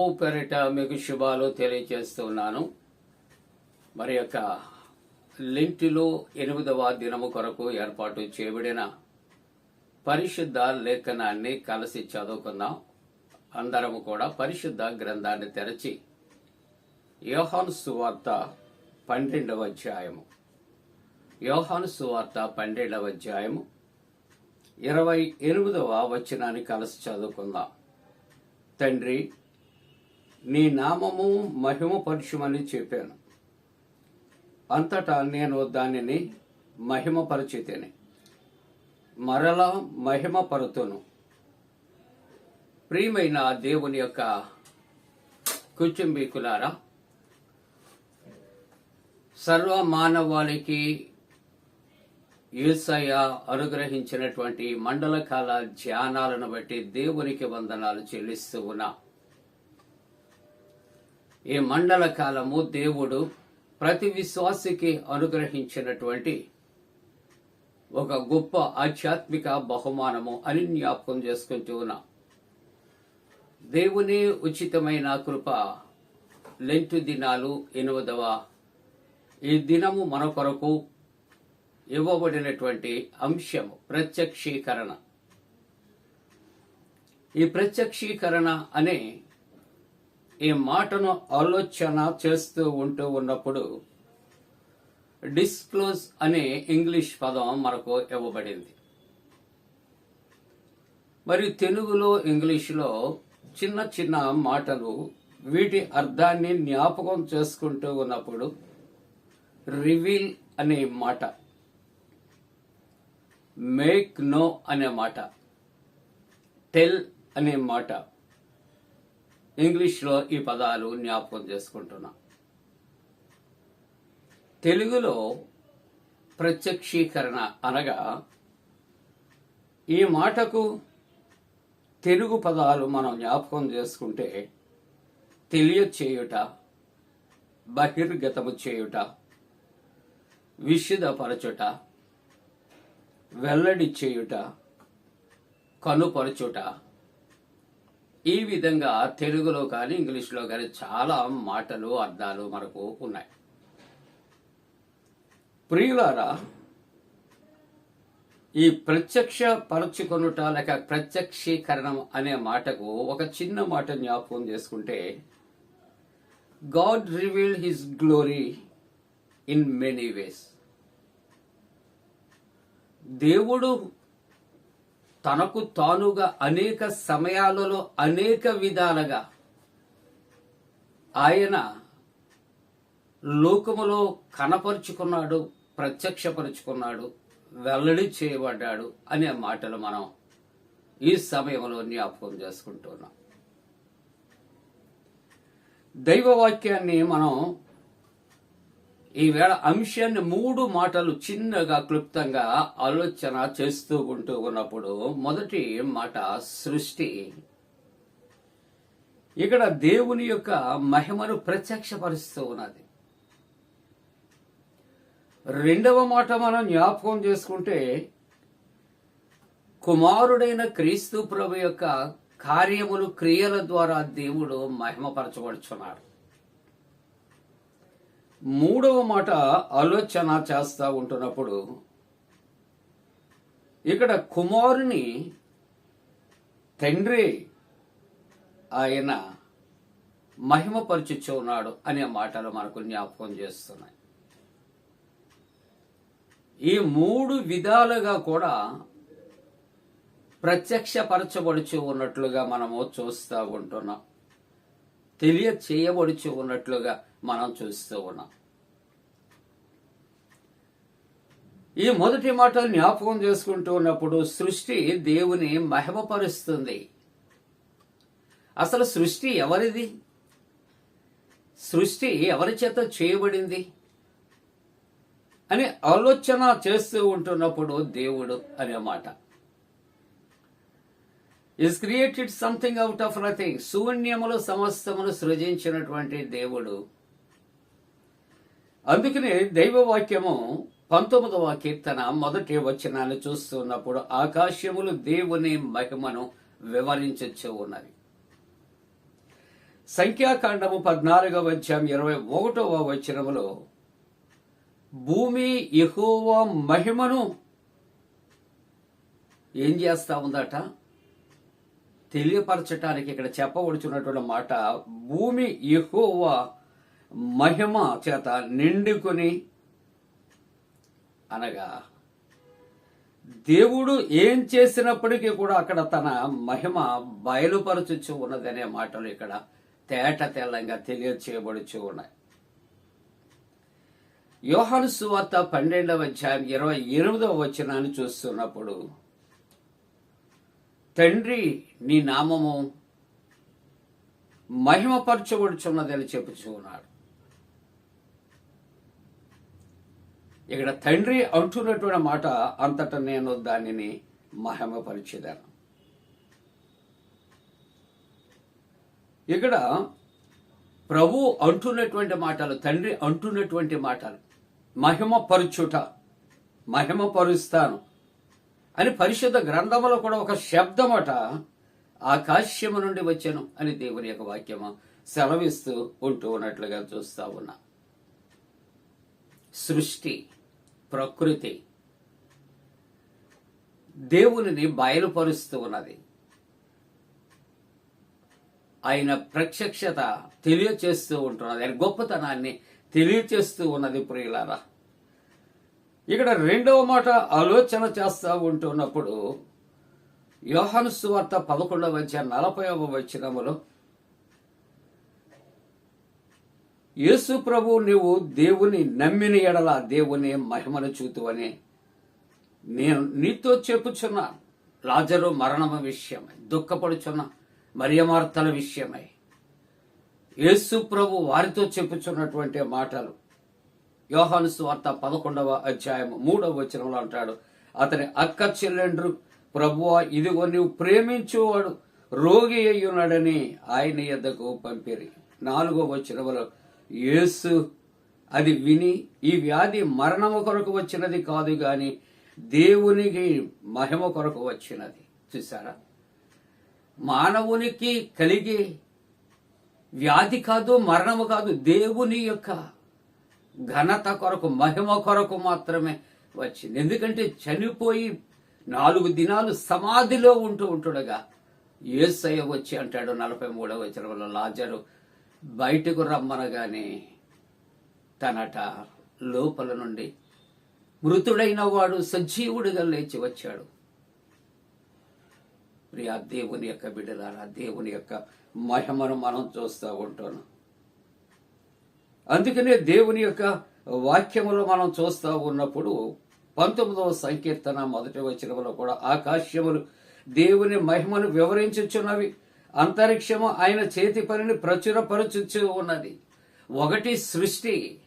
ప్రభు పేరిట మీకు శుభాలు తెలియజేస్తున్నాను మరి యొక్క లింటిలో ఎనిమిదవ దినము కొరకు ఏర్పాటు చేయబడిన పరిశుద్ధ లేఖనాన్ని కలిసి చదువుకుందాం. అందరము కూడా పరిశుద్ధ గ్రంథాన్ని తెరచి యోహాను సువార్త పన్నెండవ అధ్యాయము. యోహాను సువార్త పన్నెండవ అధ్యాయము ఇరవై ఎనిమిదవ వచనాన్ని కలిసి చదువుకుందాం. తండ్రి నీ నామము మహిమపరచుమని చెప్పాను. అంతటా నేను దానిని మహిమపరచితేనే. మరలా మహిమపరుతును. ప్రియమైన దేవుని యొక్క కుచుంబీకులారా సర్వ మానవాళికి ఈసయ అనుగ్రహించినటువంటి మండలకాల ధ్యానాలను బట్టి దేవునికి వందనాలు చెల్లిస్తూ ఉన్నా. ఈ మండల కాలము దేవుడు ప్రతి విశ్వాసికి అనుగ్రహించినటువంటి ఒక గొప్ప ఆధ్యాత్మిక బహుమానము అని జ్ఞాపకం చేసుకుంటూ ఉన్నాం. దేవుని ఉచితమైన కృప లెంటు దినాలు ఎనిమిదవ ఈ దినము మన కొరకు ఇవ్వబడినటువంటి అంశము ప్రత్యక్షీకరణ. ఈ ప్రత్యక్షీకరణ అనే ఈ మాటను ఆలోచన చేస్తూ ఉంటూ ఉన్నప్పుడు డిస్క్లోజ్ అనే ఇంగ్లీష్ పదం మనకు ఇవ్వబడింది. మరి తెలుగులో ఇంగ్లీషులో చిన్న చిన్న మాటలు వీటి అర్థాన్ని జ్ఞాపకం చేసుకుంటూ ఉన్నప్పుడు రివీల్ అనే మాట మేక్ నో అనే మాట టెల్ అనే మాట ఇంగ్లీష్లో ఈ పదాలు జ్ఞాపకం చేసుకుంటున్నాం. తెలుగులో ప్రత్యక్షీకరణ అనగా ఈ మాటకు తెలుగు పదాలు మనం జ్ఞాపకం చేసుకుంటే తెలియచేయుట బహిర్గతము చేయుట విషిదపరచుట వెల్లడి చేయుట కనుపరచుట ఈ విధంగా తెలుగులో కానీ ఇంగ్లీష్లో కానీ చాలా మాటలు అర్థాలు మనకు ఉన్నాయి. ప్రియులారా ఈ ప్రత్యక్ష పరచుకొనుట లేక ప్రత్యక్షీకరణం అనే మాటకు ఒక చిన్న మాట జ్ఞాపకం చేసుకుంటే god reveal his glory in many ways దేవుడు తనకు తానుగా అనేక సమయాలలో అనేక విధాలుగా ఆయన లోకములో కనపరుచుకున్నాడు ప్రత్యక్షపరుచుకున్నాడు వెల్లడి చేయబడ్డాడు అనే మాటలు మనం ఈ సమయంలో జ్ఞాపకం చేసుకుంటున్నాం. దైవవాక్యాన్ని మనం ఈవేళ అంశాన్ని మూడు మాటలు చిన్నగా క్లుప్తంగా ఆలోచన చేస్తూ ఉంటూ ఉన్నప్పుడు మొదటి మాట సృష్టి. ఇక్కడ దేవుని యొక్క మహిమను ప్రత్యక్షపరుస్తూ ఉన్నది. రెండవ మాట మనం జ్ఞాపకం చేసుకుంటే కుమారుడైన క్రీస్తు ప్రభు యొక్క కార్యములు క్రియల ద్వారా దేవుడు మహిమపరచబడుచున్నాడు. మూడవ మాట ఆలోచన చేస్తూ ఉంటున్నప్పుడు ఇక్కడ కుమారుని తండ్రి ఆయన మహిమపరచుచు ఉన్నాడు అనే మాటలు మనకు జ్ఞాపకం చేస్తున్నాయి. ఈ మూడు విధాలుగా కూడా ప్రత్యక్షపరచబడుచు ఉన్నట్లుగా మనము చూస్తూ ఉంటున్నాం. తెలియచేయబడుచు ఉన్నట్లుగా మనం చూస్తూ ఉన్నాం. ఈ మొదటి మాట జ్ఞాపకం చేసుకుంటూ ఉన్నప్పుడు సృష్టి దేవుని మహిమపరుస్తుంది. అసలు సృష్టి ఎవరిది? సృష్టి ఎవరి చేత చేయబడింది? అని ఆలోచన చేస్తూ ఉంటున్నప్పుడు దేవుడు అనే మాట. Is created something out of nothing శూన్యములు సమస్తమును సృజించినటువంటి దేవుడు అందుకనే దైవవాక్యము పంతొమ్మిదవ కీర్తన మొదటి వచనాన్ని చూస్తున్నప్పుడు ఆకాశములు దేవుని మహిమను వివరించచ్చు ఉన్నది. సంఖ్యాకాండము పద్నాలుగవ అధ్యాయం ఇరవై ఒకటవ వచనములో భూమి ఎహోవ మహిమను ఏం చేస్తా ఉందట? తెలియపరచటానికి ఇక్కడ చెప్పబడుచున్నటువంటి మాట భూమి యెహోవా మహిమ చేత నిండుకొని అనగా దేవుడు ఏం చేసినప్పటికీ కూడా అక్కడ తన మహిమ బయలుపరచుచు ఉన్నదనే మాటలు ఇక్కడ తేట తెల్లంగా తెలియచేయబడుచు ఉన్నాయి. యోహాను సువార్త పన్నెండవ అధ్యాయం ఇరవై ఎనిమిదవ వచనాన్ని చూస్తున్నప్పుడు తండ్రి నీ నామము మహిమపరచబడుచున్నదని చెప్పుచూ ఉన్నాడు. ఇక్కడ తండ్రి అంటున్నటువంటి మాట అంతటా నేను దానిని మహిమపరిచేదాను. ఇక్కడ ప్రభు అంటున్నటువంటి మాటలు తండ్రి అంటున్నటువంటి మాటలు మహిమ పరుచుట మహిమపరుస్తాను అని పరిశుద్ధ గ్రంథంలో కూడా ఒక శబ్దమట ఆకాశ్యము నుండి వచ్చాను అని దేవుని యొక్క వాక్యము సెలవిస్తూ ఉంటూ ఉన్నట్లుగా చూస్తా ఉన్నా. సృష్టి ప్రకృతి. దేవుని బయలుపరుస్తూ ఉన్నది. ఆయన ప్రత్యక్షత తెలియచేస్తూ ఉంటున్నది. ఆయన గొప్పతనాన్ని తెలియచేస్తూ ఉన్నది ప్రియులారా. ఇక్కడ రెండవ మాట ఆలోచన చేస్తూ ఉంటున్నప్పుడు యోహాను సువార్త పదకొండవ వచ్చే నలభైవ వచనములో యేసు ప్రభు నీవు దేవుని నమ్మిన ఎడల దేవుని మహిమను చూతువని నేను నీతో చెప్పుచున్నా. లాజరు మరణము విషయమై దుఃఖపడుచున్న మరియమార్తల విషయమై. యేసు ప్రభు వారితో చెప్పుచున్నటువంటి మాటలు. యోహాను సువార్త పదకొండవ అధ్యాయం మూడవ వచనంలో అంటాడు అతని అక్క చెల్లెండ్రు ప్రభువా ఇదిగో నీవు ప్రేమించువాడు రోగి అయ్యున్నాడని ఆయన ఎద్దకు పంపిరి. నాలుగో వచనంలో యేసు అది విని ఈ వ్యాధి మరణము కొరకు వచ్చినది కాదు గాని దేవునికి మహిమ కొరకు వచ్చినది. చూసారా మానవునికి కలిగే వ్యాధి కాదు మరణము కాదు దేవుని యొక్క ఘనత కొరకు మహిమ కొరకు మాత్రమే వచ్చింది. ఎందుకంటే చనిపోయి నాలుగు దినాలు సమాధిలో ఉంటూ ఉంటుండగా ఏసయ్య వచ్చి అంటాడు నలభై మూడవ వచనంలో లాజరు బయటకు రమ్మనగానే తనట లోపల నుండి మృతుడైన వాడు సజీవుడిగా లేచి వచ్చాడు. ప్రియా దేవుని యొక్క బిడ్డలారా దేవుని యొక్క మహిమను మనం చూస్తూ ఉంటాను అందుకనే దేవుని యొక్క వాక్యములో మనం చూస్తూ ఉన్నప్పుడు పంతొమ్మిదవ సంకీర్తన మొదటి వచనములో కూడా ఆకాశ్యములు దేవుని మహిమను వివరించుచున్నవి. అంతరిక్షము ఆయన చేతి పనిని ప్రచురపరచుచు ఉన్నది. ఒకటి సృష్టి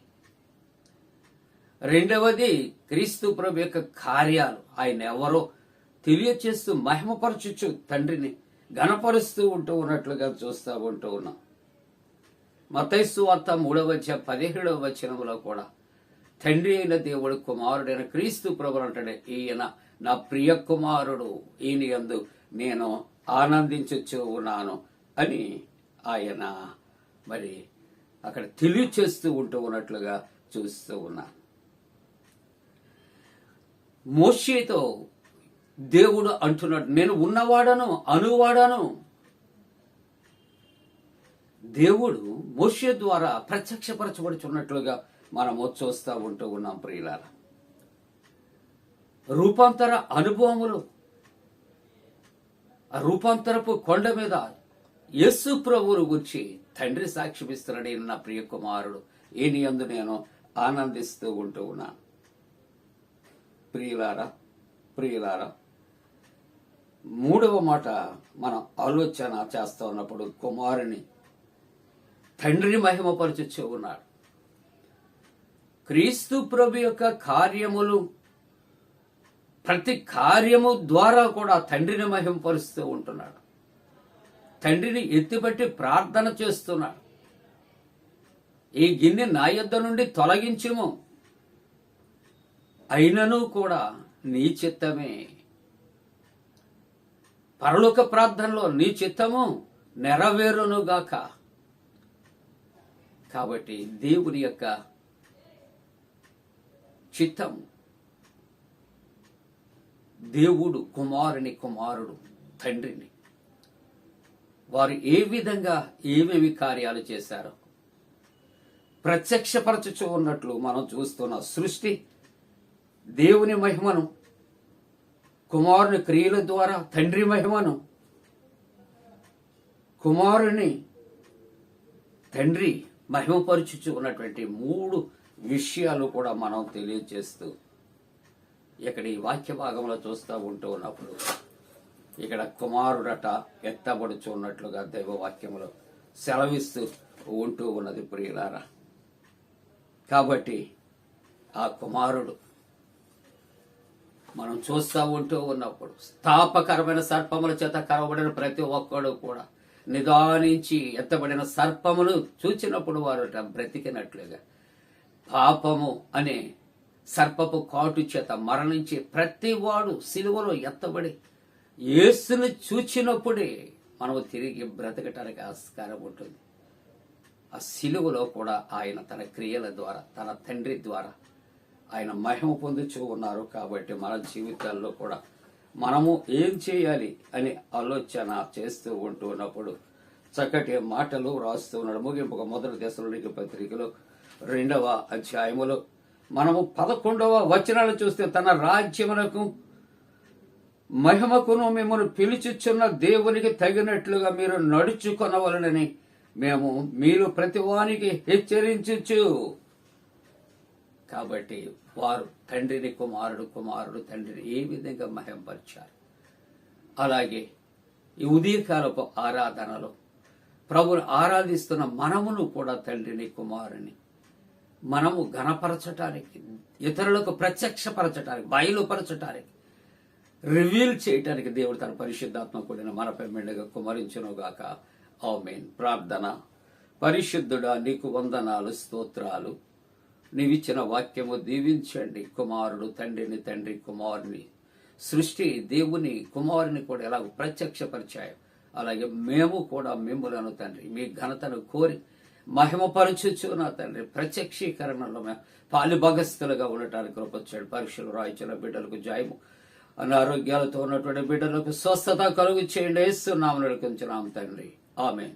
రెండవది క్రీస్తు ప్రభు యొక్క కార్యాలు. ఆయన ఎవరో తెలియచేస్తూ మహిమపరచుచు తండ్రిని గణపరుస్తూ ఉంటూ ఉన్నట్లుగా చూస్తూ ఉంటూ ఉన్నాం. మతైస్సు వార్త మూడవ పదిహేడవ వచనంలో కూడా తండ్రి అయిన దేవుడు కుమారుడైన క్రీస్తు ప్రభు అంటాడు ఈయన నా ప్రియ కుమారుడు ఈయన ఎందు నేను ఆనందించచ్చు ఉన్నాను అని ఆయన మరి అక్కడ తెలియచేస్తూ ఉంటూ ఉన్నట్లుగా చూస్తూ ఉన్నాను మోషేతో దేవుడు అంటున్నాడు నేను ఉన్నవాడను అనువాడను. దేవుడు మోషే ద్వారా ప్రత్యక్షపరచబడుచున్నట్లుగా మనము చూస్తూ ఉంటూ ఉన్నాం ప్రియులారా. రూపాంతర అనుభవములు ఆ రూపాంతరపు కొండ మీద యేసు ప్రభువును గురించి తండ్రి సాక్ష్యమిస్తున్నాడు ఈయన నా ప్రియ కుమారుడు. ఈయన యందు నేను ఆనందిస్తూ ఉంటూ ఉన్నాను ప్రియులారా ప్రియులారా మూడవ మాట మనం ఆలోచన చేస్తూ ఉన్నప్పుడు కుమారుని తండ్రిని మహిమపరచుచ్చు ఉన్నాడు. క్రీస్తు ప్రభు యొక్క కార్యములు ప్రతి కార్యము ద్వారా కూడా తండ్రిని మహింపరుస్తూ ఉంటున్నాడు. తండ్రిని ఎత్తిపట్టి ప్రార్థన చేస్తున్నాడు. ఈ గిన్నె నా యుద్ధ నుండి తొలగించుము. అయినను కూడా నీ చిత్తమే. పరలోక ప్రార్థనలో నీ చిత్తము నెరవేరునుగాక. కాబట్టి దేవుని యొక్క చిత్తం దేవుడు కుమారుని కుమారుడు తండ్రిని. వారు ఏ విధంగా ఏమేమి కార్యాలు చేశారో ప్రత్యక్షపరచుచు ఉన్నట్లు మనం చూస్తున్న సృష్టి దేవుని మహిమను కుమారుని క్రియల ద్వారా తండ్రి మహిమను కుమారుని తండ్రి మహిమపరుచుచు ఉన్నటువంటి మూడు విషయాలు కూడా మనం తెలియజేస్తూ ఇక్కడ ఈ వాక్య భాగంలో చూస్తూ ఉంటూ ఉన్నప్పుడు ఇక్కడ కుమారుడట ఎత్తబడుచున్నట్లుగా దైవ వాక్యంలో సెలవిస్తూ ఉంటూ ఉన్నది ప్రియులారా. కాబట్టి ఆ కుమారుడు మనం చూస్తూ ఉంటూ ఉన్నప్పుడు స్థాపకరమైన సర్పముల చేత కరవబడిన ప్రతి ఒక్కడు కూడా నిదానించి ఎత్తబడిన సర్పమును చూచినప్పుడు వారు బ్రతికినట్లుగా. పాపము అనే సర్పపు కాటు చేత మరణించి ప్రతివాడు సిలువలో ఎత్తబడి యేసును చూచినప్పుడే మనము తిరిగి బ్రతకటానికి ఆస్కారం ఉంటుంది. ఆ సిలువలో కూడా ఆయన తన క్రియల ద్వారా తన తండ్రి ద్వారా ఆయన మహిమ పొందుచూ ఉన్నారు కాబట్టి మన జీవితాల్లో కూడా మనము ఏం చేయాలి అని ఆలోచన చేస్తూ ఉంటూ ఉన్నప్పుడు చక్కటి మాటలు రాస్తూ ఉన్నాడు. ముగింపు మొదటి దశలోనికి పత్రికలో రెండవ అధ్యాయములో మనము పదకొండవ వచనాలు చూస్తే తన రాజ్యమునకు మహిమకును మిమ్మల్ని పిలుచుచున్న దేవునికి తగినట్లుగా మీరు నడుచుకొనవలనని మేము మీరు ప్రతివానికి హెచ్చరించుచు. కాబట్టి వారు తండ్రిని కుమారుడు కుమారుడు తండ్రిని ఏ విధంగా మహింపరిచారు? అలాగే ఈ ఉదయకాలపు ఆరాధనలో ప్రభుని ఆరాధిస్తున్న మనమును కూడా తండ్రిని కుమారుని మనము ఘనపరచటానికి ఇతరులకు ప్రత్యక్షపరచటానికి బయలుపరచటానికి రివీల్ చేయటానికి దేవుడు తన పరిశుద్ధాత్మ కూడిన మనపై మెండగా కుమరించునుగాక. ఆమెన్. ప్రార్థన. పరిశుద్ధుడా నీకు వందనాలు స్తోత్రాలు. నీవిచ్చిన వాక్యము దీవించండి. కుమారుడు తండ్రిని తండ్రి కుమారుని సృష్టి దేవుని కుమారుని కూడా ఎలా ప్రత్యక్షపరిచాయో. అలాగే మేము కూడా మిమ్ములను తండ్రి మీ ఘనతను కోరి మహిమపరచుచు నా తండ్రి ప్రత్యక్షీకరణలో మేము పాలుభగస్తులుగా ఉండటానికి కృపొచ్చాడు. పరీక్షలు రాయించిన బిడ్డలకు జాయము అనారోగ్యాలతో ఉన్నటువంటి బిడ్డలకు స్వస్థత కలుగు చేయండి వేస్తున్నాము నడుకుంటున్నాం తండ్రి. ఆమె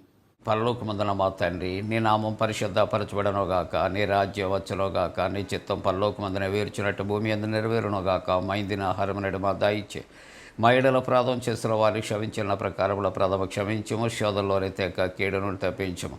పరలోకమందున మా తండ్రి నీ నామం పరిశుద్ధపరచబడనుగాక నీ రాజ్యం వచ్చునుగాక నీ చిత్తం పరలోకమందున వేర్చినట్టు భూమి అందు నెరవేరునుగాక మైందిన ఆహారం నడు మా దాయిచ్చే మా ఎడల ప్రాధం చేసిన వారిని క్షమించిన ప్రకారముల ప్రథమ క్షమించము శోధంలోనే తెక కీడును తప్పించము.